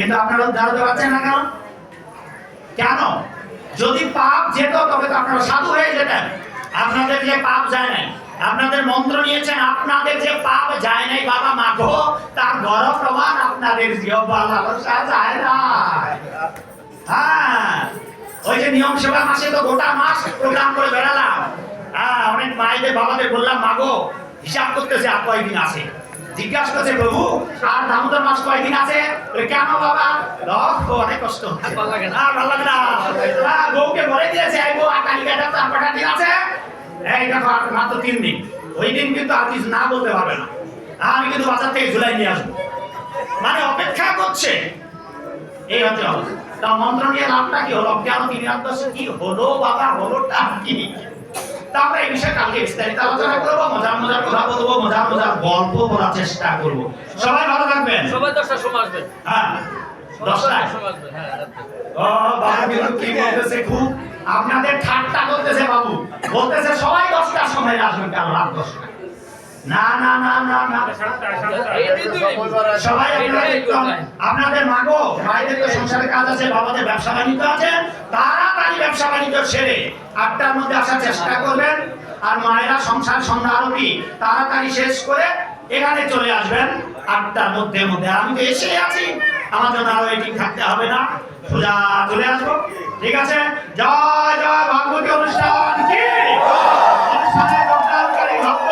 কিন্তু আপনারা হতে পারছেন না কেন? কেন? যদি পাপ যেত, তবে তো আপনারা সাধু হয়ে যেতেন। আপনাদের যে পাপ যায় নাই, আপনাদের মন্ত্র নিয়েছেন, আপনাদের যে পাপ যায় নাই, বাবা মাগো, তার বড় প্রমাণ আপনাদের হ্যাঁ ওই যে নিয়ম সেবা মাসে তো গোটা মাস প্রোগ্রাম করে বেড়ালাম। হ্যাঁ অনেক মায়েদের, বাবাদের বললাম, মাগো হিসাব করতেছে আর কয়দিন আছে? জিজ্ঞাসা করছে প্রভু আর দামোদর মাস কয়দিন আছে? কেন বাবা? লক্ষ অনেক কষ্ট ভালো লাগে না। ভালো লাগে না। বউকে বলে দিয়েছে এই বউ আর তালিকাটা চার পাঁচটা দিন আছে। এই দেখো মাত্র তিন দিন। ওই দিন কিন্তু আর কিছু না বলতে পারবে না। আমি কিন্তু বাজার থেকে ঝুলাই নিয়ে আসব। মানে অপেক্ষা করছে। এই হচ্ছে অবস্থা। তা মন্ত্র নিয়ে লাভটা কি হলো? কেন তিনি আত্মসে কি হলো বাবা? হলোটা কি তা আমরা এই বিষয়ে কালকে বিস্তারিত আলোচনা করব মজার মজার কথা বলব মজার মজার গল্প বলার চেষ্টা করব। সবাই ভালো থাকবেন। সবাই দশটার সময় আসবেন। হ্যাঁ দশটায়। হ্যাঁ রাত্রে। ও বাবু কিন্তু কি বলতেছে খুব? আপনাদের ঠাট্টা করতেছে বাবু। বলতেছে সবাই দশটার সময় আসবেন কেন রাত দশটা না না না। সবাই আপনাদের মাগো মায়েদের তো সংসারের কাজ আছে বাবাদের ব্যবসা বাণিজ্য আছে তাড়াতাড়ি ব্যবসা বাণিজ্য ছেড়ে আটটার মধ্যে আসার চেষ্টা করবেন, আর মায়েরা সংসার সন্ধ্যা তাড়াতাড়ি শেষ করে এখানে চলে আসবেন আটটার মধ্যে মধ্যে। আমি তো এসে আছি। আমার জন্য আরও এটি থাকতে হবে না। সোজা চলে আসব। ঠিক আছে? জয় জয়, ভাগবতী অনুষ্ঠান। ভক্ত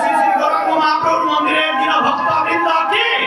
শ্রী শ্রী বাকি